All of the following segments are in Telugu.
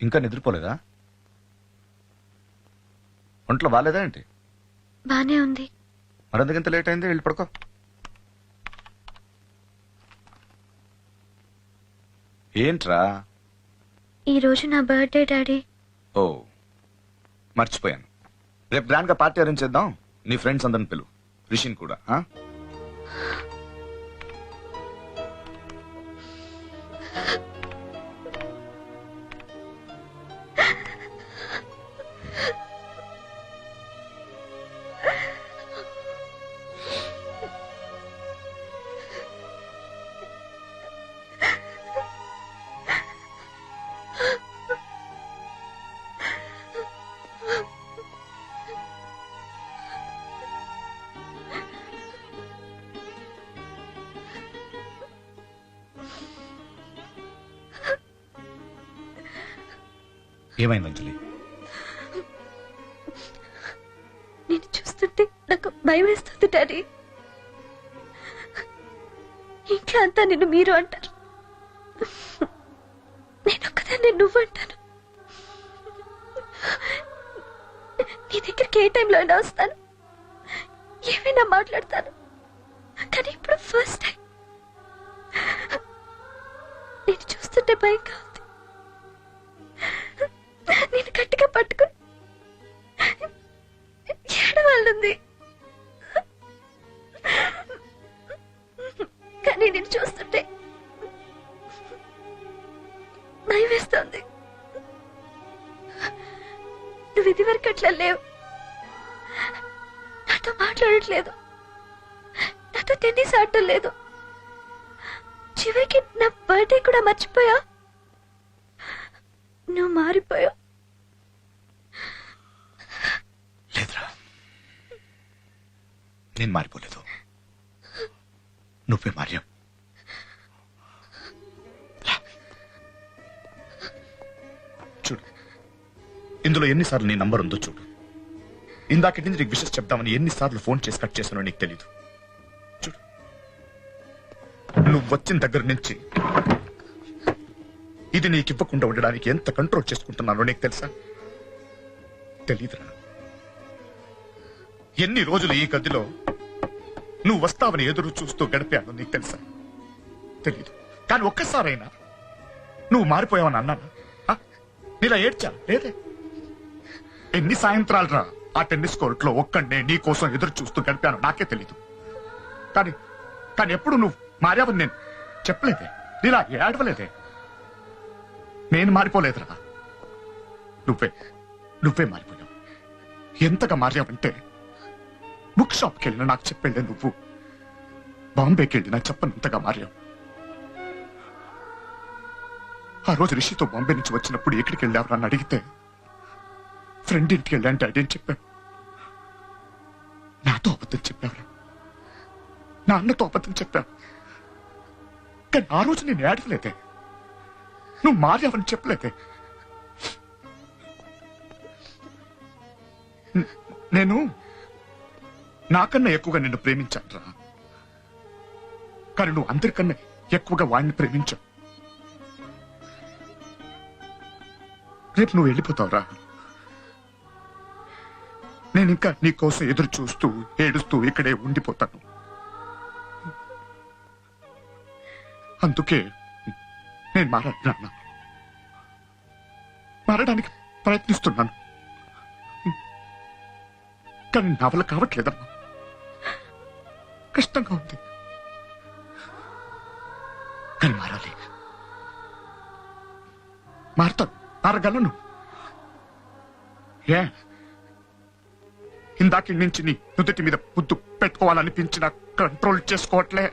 ఇంకా నిద్రపోలేదా? ఒంట్లో బాగాలేదా ఏంటి? బానే ఉంది. మరెందుకంత లేట్ అయింది? వెళ్ళి పడుకో. ఏంట్రా? ఈ రోజు నా బర్త్డే డాడీ. ఓ మర్చిపోయాను. రేపు గ్రాండ్గా పార్టీ అరేంజ్ చేద్దాం. నీ ఫ్రెండ్స్ అందరిని పిలు రిషిన్ కూడా ఏమైంది అంజలి? నేను చూస్తుంటే నాకు భయం వేస్తుంది డాడీ. ఇంట్లో అంతా నిన్ను మీరు అంటారు. నేను ఒక్కదాన్ని నువ్వు అంటాను. నీ దగ్గరికి ఏ టైంలో అయినా వస్తాను. ఏమైనా మాట్లాడతాను. కానీ ఇప్పుడు ఫస్ట్ టైం నేను చూస్తుంటే భయంగా పట్టుకుని ఏడవాళ్ళుంది. కానీ నేను చూస్తుంటే భయం వేస్తుంది. నువ్వు ఇది వరకు అట్లా లేవు. నాతో మాట్లాడట్లేదు. నాతో టెన్నిస్ ఆడటం లేదు చివరికి నా బర్త్డే కూడా మర్చిపోయా. నువ్వు మారిపోయావు. నేను మారిపోలేదు. నువ్వే మారావు చూడు ఇందులో ఎన్నిసార్లు నీ నంబర్ ఉందో చూడు. ఇందాకటి నుంచి నీకు విషయం చెప్తామని ఎన్నిసార్లు ఫోన్ చేసి కట్ చేశానో నీకు తెలీదు. చూడు నువ్వు వచ్చిన దగ్గర నుంచి ఇది నీకు ఇవ్వకుండా ఉండడానికి ఎంత కంట్రోల్ చేసుకుంటున్నానో నీకు తెలుసా? తెలీదురా. ఎన్ని రోజులు ఈ గదిలో నువ్వు వస్తావని ఎదురు చూస్తూ గడిపాను నీకు తెలుసా? తెలీదు. కానీ ఒక్కసారైనా నువ్వు మారిపోయావని అన్నానా? ఆ? నీలా ఏడ్చా? లేదే. ఎన్ని సాయంత్రాలు రా ఆ టెన్నిస్ కోర్ట్లో ఒక్కడే నీ కోసం ఎదురు చూస్తూ గడిపాను? నాకే తెలీదు. కానీ కానీ ఎప్పుడు నువ్వు మారావని నేను చెప్పలేదే. నీలా ఏడవలేదే. నేను మారిపోలేదురా. నువ్వే నువ్వే మారిపోయావు. ఎంతగా మారావంటే బుక్ షాప్కి వెళ్ళిన నాకు చెప్పండి నువ్వు. బాంబేకి వెళ్ళినా చెప్పనంతగా మారావు. ఆ రోజు రిషితో బాంబే నుంచి వచ్చినప్పుడు ఎక్కడికి వెళ్ళావు అని అడిగితే ఫ్రెండ్ ఇంటికి వెళ్ళాను డాడీ అని చెప్పావు. నాతో అబద్ధం చెప్పావురా. నా అన్నతో అబద్ధం చెప్పావు. కానీ ఆ రోజు నేను ఏడవలేదే. నువ్వు మారావని చెప్పలేదే. నేను నాకన్నా ఎక్కువగా నిన్ను ప్రేమించాను రా కానీ నువ్వు అందరికన్నా ఎక్కువగా వాడిని ప్రేమించావు. రేపు నువ్వు వెళ్ళిపోతావురా. నేను ఇంకా నీ కోసం ఎదురు చూస్తూ ఏడుస్తూ ఇక్కడే ఉండిపోతాను. అందుకే నేను మారాను మారడానికి ప్రయత్నిస్తున్నాను. కానీ నా వల్ల కావట్లేదమ్మా కష్టంగా ఉంది. కానీ మారాలి. మారతాను. మారగలను. ఏ? ఇందాకి నుంచి నీ నుదుటి మీద ముద్దు పెట్టుకోవాలనిపించిన కంట్రోల్ చేసుకోవట్లే.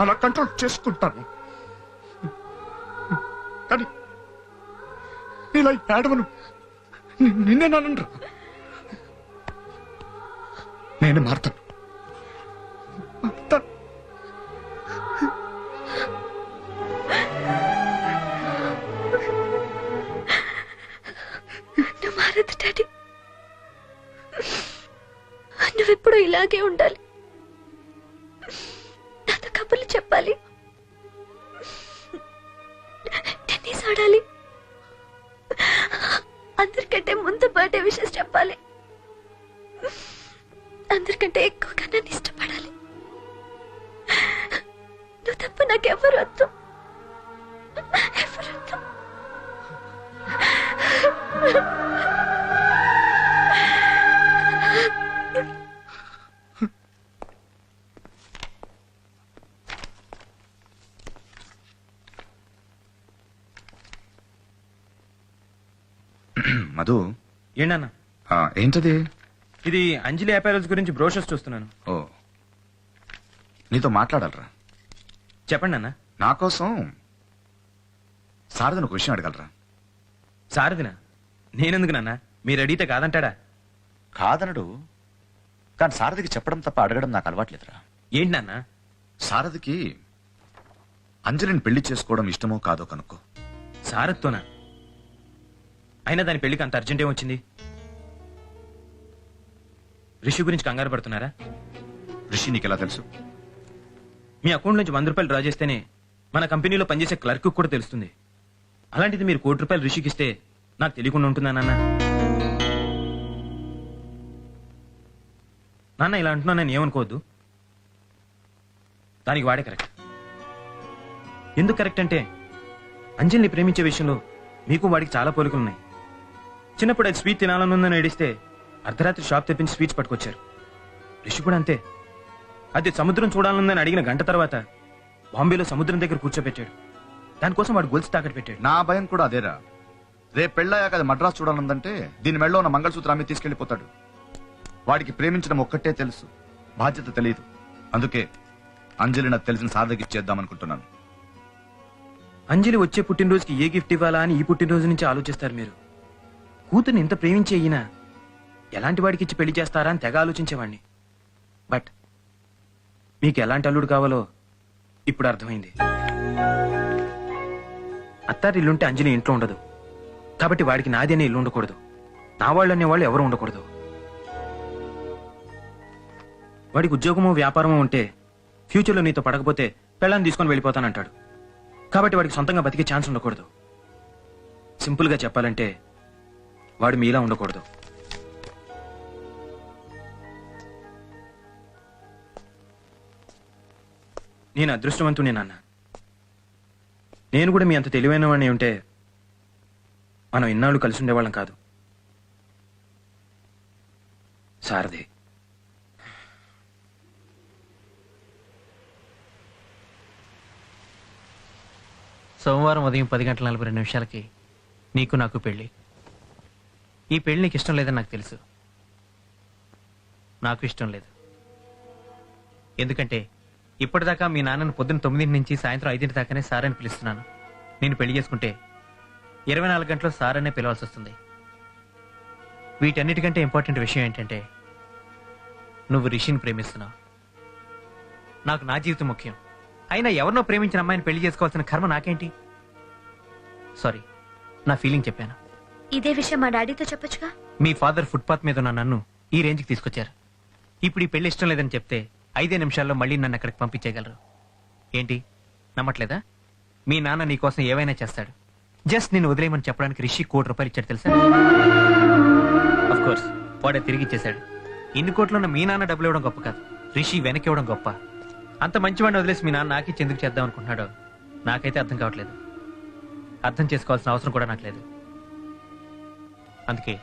అలా కంట్రోల్ చేసుకుంటాను. కానీ ఇలా ఏడవను నిన్నే నానండ్రా నేను మారుతాను. మారుతాను. నువ్వు మారదు డాడీ. నువ్వెప్పుడు ఇలాగే ఉండాలి. అందరికంటే ఎక్కువగా నన్ను ఇష్టపడాలి. నువ్వు తప్ప నాకెవరు వద్దు ఎవరు వద్దు మధు. ఏంటన్నా? ఆ, ఏంటది? ఇది అంజలి అపారల్స్ గురించి బ్రోషర్స్ చూస్తున్నాను. ఓ. నీతో మాట్లాడాలరా. చెప్పండి అన్న నా కోసం శారదను ఒక విషయం అడగలరా. సారదినా నేనెందుకు నాన్న? మీరు అడిగితే కాదంటాడా? కాదనడు. కానీ శారదకి చెప్పడం తప్ప అడగడం నాకు అలవాట్లేదురా. ఏంటి నాన్న? శారదకి అంజలిని పెళ్ళి చేసుకోవడం ఇష్టమో కాదో కనుక్కో. సారత్తోనా అయినా దాని పెళ్ళికి అంత అర్జెంట్ ఏమొచ్చింది రిషి గురించి కంగారు పడుతున్నారా? రిషి నీకెలా తెలుసు? మీ అకౌంట్ నుంచి వంద రూపాయలు డ్రా చేస్తేనే మన కంపెనీలో పనిచేసే క్లర్క్ కూడా తెలుస్తుంది. అలాంటిది మీరు కోటి రూపాయలు రిషికి ఇస్తే నాకు తెలియకుండా ఉంటుందా నాన్న? నాన్న ఇలా అంటున్నా నేను ఏమనుకోవద్దు. దానికి వాడే కరెక్ట్. ఎందుకు కరెక్ట్ అంటే అంజలిని ప్రేమించే విషయంలో మీకు వాడికి చాలా పోలికలు ఉన్నాయి చిన్నప్పుడు అది స్వీట్ తినాలనుందని ఏడిస్తే అర్ధరాత్రి షాప్ తెప్పించి స్వీట్స్ పట్టుకొచ్చారు. రిషి కూడా అంతే. అది సముద్రం చూడాలనుందని అడిగిన గంట తర్వాత బాంబేలో సముద్రం దగ్గర కూర్చోబెట్టాడు. దానికోసం వాడు గొలుసు తాకట్టు పెట్టాడు. నా భయం కూడా అదేరా. రేపు పెళ్ళాక అది మద్రాసు చూడాలందంటే దీని మెళ్ళలో ఉన్న మంగళసూత్రాన్ని తీసుకెళ్ళిపోతాడు వాడికి ప్రేమించడం ఒక్కటే తెలుసు. బాధ్యత తెలియదు. అందుకే అంజలి నాకు తెలిసిన సాధకి ఇచ్చేద్దాం అనుకుంటున్నాను అంజలి వచ్చే పుట్టినరోజుకి ఏ గిఫ్ట్ ఇవ్వాలా అని ఈ పుట్టినరోజు నుంచి ఆలోచిస్తారు మీరు. కూతుర్ని ఇంత ప్రేమించే ఈయన ఎలాంటి వాడికి ఇచ్చి పెళ్ళి చేస్తారా అని తెగ ఆలోచించేవాడిని బట్ మీకు ఎలాంటి అల్లుడు కావాలో ఇప్పుడు అర్థమైంది. అత్తారి ఇల్లుంటే అంజలి ఇంట్లో ఉండదు. కాబట్టి వాడికి నాది అనే ఇల్లు ఉండకూడదు. నా వాళ్ళు అనేవాళ్ళు ఎవరు ఉండకూడదు. వాడికి ఉద్యోగమో వ్యాపారమో ఉంటే ఫ్యూచర్లో నీతో పడకపోతే పెళ్ళాన్ని తీసుకొని వెళ్ళిపోతానంటాడు. కాబట్టి వాడికి సొంతంగా బతికే ఛాన్స్ ఉండకూడదు. సింపుల్గా చెప్పాలంటే వాడు మీలా ఉండకూడదు. నేను అదృష్టవంతుని నాన్న. నేను కూడా మీ అంత తెలివైన వాడిని ఉంటే మనం ఇన్నాళ్ళు కలిసి ఉండేవాళ్ళం కాదు. సారథి. సోమవారం ఉదయం పది గంటల నలభై రెండు నిమిషాలకి నీకు నాకు పెళ్ళి. ఈ పెళ్ళి నీకు ఇష్టం లేదని నాకు తెలుసు. నాకు ఇష్టం లేదు. ఎందుకంటే ఇప్పటిదాకా మీ నాన్నను పొద్దున్న తొమ్మిదింటి నుంచి సాయంత్రం ఐదింటి దాకానే సార్ అని పిలుస్తున్నాను. నేను పెళ్ళి చేసుకుంటే ఇరవై నాలుగు గంటలు సార్ అనే పిలవాల్సి వస్తుంది. వీటన్నిటికంటే ఇంపార్టెంట్ విషయం ఏంటంటే నువ్వు రిషిని ప్రేమిస్తున్నావు. నాకు నా జీవితం ముఖ్యం. అయినా ఎవరినో ప్రేమించిన అమ్మాయిని పెళ్ళి చేసుకోవాల్సిన కర్మ నాకేంటి? సారీ నా ఫీలింగ్ చెప్పాను. ఇదే విషయం మా డాడీతో చెప్పొచ్చుగా? మీ ఫాదర్ ఫుట్పాత్ మీద ఉన్న నన్ను ఈ రేంజ్కి తీసుకొచ్చారు. ఇప్పుడు ఈ పెళ్ళి ఇష్టం లేదని చెప్తే ఐదే నిమిషాల్లో మళ్ళీ నన్ను అక్కడికి పంపించేయగలరు. ఏంటి? నమ్మట్లేదా? మీ నాన్న నీ కోసం ఏవైనా చేస్తాడు. జస్ట్ నేను వదిలేయమని చెప్పడానికి రిషి కోటి రూపాయలు ఇచ్చాడు తెలుసా? అఫ్ కోర్స్ వాడే తిరిగి ఇచ్చేశాడు. ఇన్ని కోట్లు ఉన్న మీ నాన్న డబ్బులు ఇవ్వడం గొప్ప కాదు. రిషి వెనక్కి ఇవ్వడం గొప్ప. అంత మంచివాడిని వదిలేసి మీ నాన్న నాకే చెందుకు చేద్దాం అనుకుంటున్నాడో నాకైతే అర్థం కావట్లేదు. అర్థం చేసుకోవాల్సిన అవసరం కూడా నాకు లేదు. అందుకే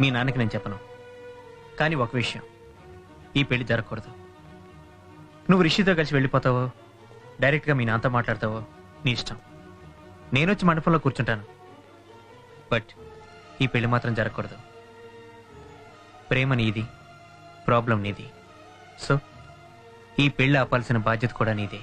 మీ నాన్నకి నేను చెప్పను. కానీ ఒక విషయం. ఈ పెళ్ళి జరగకూడదు. నువ్వు రిషితో కలిసి వెళ్ళిపోతావో డైరెక్ట్గా మీ నాన్నతో మాట్లాడతావో నీ ఇష్టం. నేను వచ్చి మండపంలో కూర్చుంటాను. బట్ ఈ పెళ్ళి మాత్రం జరగకూడదు. ప్రేమ నీది ప్రాబ్లం నీది. సో ఈ పెళ్ళి ఆపాల్సిన బాధ్యత కూడా నీదే.